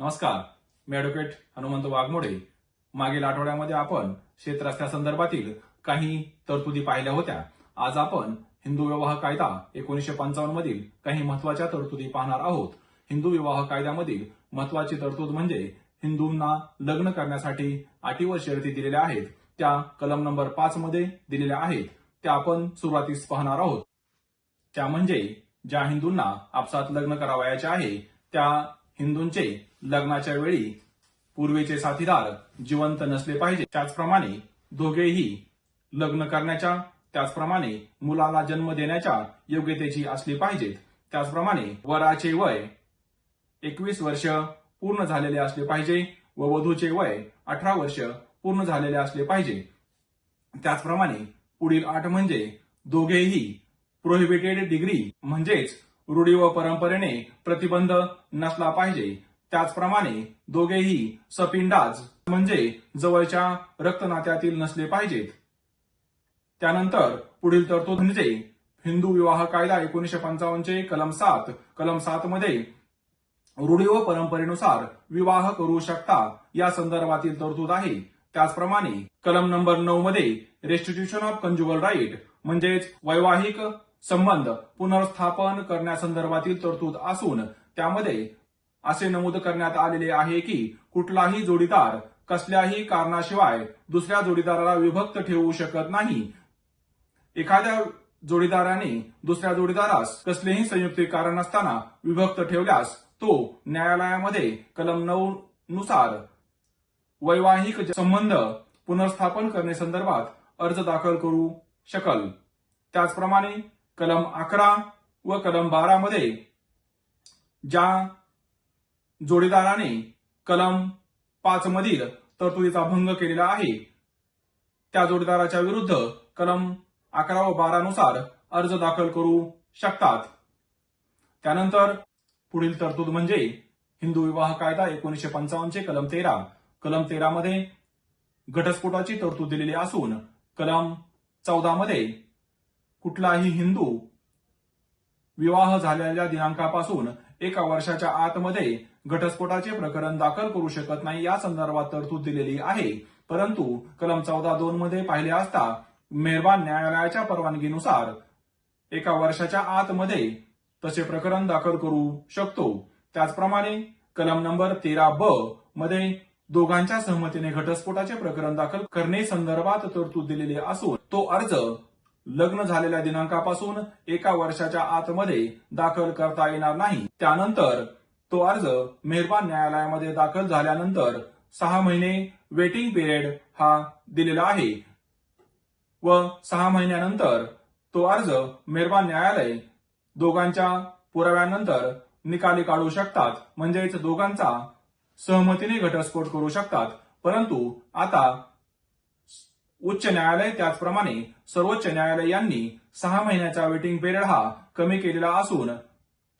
नमस्कार मी ॲडव्होकेट हनुमंत वाघमोडे. मागील आठवड्यामध्ये आपण शेतरस्त्यासंदर्भातील काही तरतुदी पाहिल्या होत्या. आज आपण हिंदू विवाह कायदा एकोणीसशे पंचावन्न मधील काही महत्त्वाच्या तरतुदी पाहणार आहोत. हिंदू विवाह कायद्यामधील महत्वाची तरतूद म्हणजे हिंदूंना लग्न करण्यासाठी अटी व शर्ती दिलेल्या आहेत. त्या कलम नंबर पाच मध्ये दिलेल्या आहेत. त्या आपण सुरुवातीस पाहणार आहोत. त्या म्हणजे ज्या हिंदूंना आपसात लग्न करावयाचे आहे त्या हिंदूंचे लग्नाच्या वेळी पूर्वीचे साथीदार जिवंत नसले पाहिजे. त्याचप्रमाणे दोघेही लग्न करण्याच्या त्याचप्रमाणे मुलाला जन्म देण्याच्या योग्यतेची असली पाहिजेत. त्याचप्रमाणे वराचे वय एकवीस वर्ष पूर्ण झालेले असले पाहिजे व वधूचे वय अठरा वर्ष पूर्ण झालेले असले पाहिजे. त्याचप्रमाणे पुढील आठ म्हणजे दोघेही प्रोहिबिटेड डिग्री म्हणजेच रूढी व परंपरेने प्रतिबंध नसला पाहिजे. त्याचप्रमाणे दोघेही सपिंडाज म्हणजे जवळच्या रक्तनात्यातील नसले पाहिजेत. त्यानंतर पुढील तरतूद म्हणजे हिंदू विवाह कायदा एकोणीशे पंचावन्नचे कलम सात कलम सात मध्ये रूढी व परंपरेनुसार विवाह करू शकता या संदर्भातील तरतूद आहे. त्याचप्रमाणे कलम नंबर नऊ मध्ये रेस्टिट्यूशन ऑफ कंज्युअल राईट म्हणजेच वैवाहिक संबंध पुनर्स्थापन करण्यासंदर्भातील तरतूद असून त्यामध्ये असे नमूद करण्यात आलेले आहे की कुठलाही जोडीदार कसल्याही कारणाशिवाय दुसऱ्या जोडीदाराला विभक्त ठेवू शकत नाही. एखाद्या जोडीदाराने दुसऱ्या जोडीदारास कसलेही संयुक्त कारण नसताना विभक्त ठेवल्यास तो न्यायालयामध्ये कलम नऊ नुसार वैवाहिक संबंध पुनर्स्थापन करण्यासंदर्भात अर्ज दाखल करू शकल. त्याचप्रमाणे कलम अकरा व कलम बारा मध्ये ज्या जोडीदाराने कलम पाच मधील तरतुदीचा भंग केलेला आहे. त्या जोडीदाराच्या विरुद्ध कलम अकरा व बारा नुसार अर्ज दाखल करू शकतात. त्यानंतर पुढील तरतूद म्हणजे हिंदू विवाह कायदा एकोणीशे पंचावन्नचे कलम तेरा. कलम तेरा मध्ये घटस्फोटाची तरतूद दिलेली असून कलम चौदा मध्ये कुठलाही हिंदू विवाह झालेल्या दिनांकापासून एका वर्षाच्या आतमध्ये घटस्फोटाचे प्रकरण दाखल करू शकत नाही या संदर्भात तरतूद दिलेली आहे. परंतु कलम चौदा दोन मध्ये पाहिले असता मेहरबान न्यायालयाच्या परवानगीनुसार एका वर्षाच्या आतमध्ये तसे प्रकरण दाखल करू शकतो. त्याचप्रमाणे कलम नंबर तेरा ब मध्ये दोघांच्या सहमतीने घटस्फोटाचे प्रकरण दाखल करणे संदर्भात तरतूद दिलेली असून तो अर्ज लग्न झालेल्या दिनांकापासून एका वर्षाच्या आतमध्ये दाखल करता येणार नाही. त्यानंतर तो अर्ज मेहरबान न्यायालयामध्ये दाखल झाल्यानंतर सहा महिने वेटिंग पिरियड हा दिलेला आहे. व सहा महिन्यानंतर तो अर्ज मेहरबान न्यायालय दोघांच्या पुराव्यानंतर निकाली काढू शकतात. म्हणजेच दोघांचा सहमतीने घटस्फोट करू शकतात. परंतु आता उच्च न्यायालय त्याचप्रमाणे सर्वोच्च न्यायालय यांनी सहा महिन्याचा वेटिंग पिरियड हा कमी केलेला असून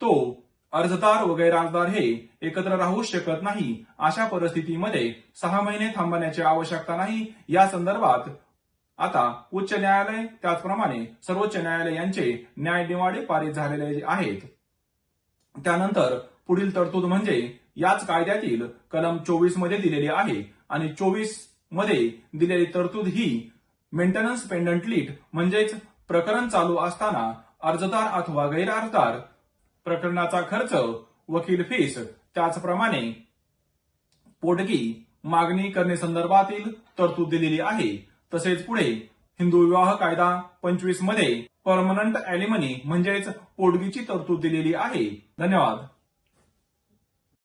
तो अर्जदार व गैरअर्जदार हे एकत्र राहू शकत नाही. अशा परिस्थितीमध्ये सहा महिने थांबण्याची आवश्यकता नाही. या संदर्भात आता उच्च न्यायालय त्याचप्रमाणे सर्वोच्च न्यायालय यांचे न्यायनिवाडे पारित झालेले आहेत. त्यानंतर पुढील तरतूद म्हणजे याच कायद्यातील कलम चोवीसमध्ये दिलेली आहे आणि चोवीसमध्ये दिलेली तरतूद ही मेंटेनन्स पेंडंट लीट म्हणजेच प्रकरण चालू असताना अर्जदार अथवा गैरअर्जदार प्रकरणाचा खर्च वकील फीस त्याचप्रमाणे पोटगी मागणी करणे संदर्भातील तरतूद दिलेली आहे. तसेच पुढे हिंदू विवाह कायदा पंचवीसमध्ये परमनंट अॅलिमनी म्हणजेच पोटगीची तरतूद दिलेली आहे. धन्यवाद.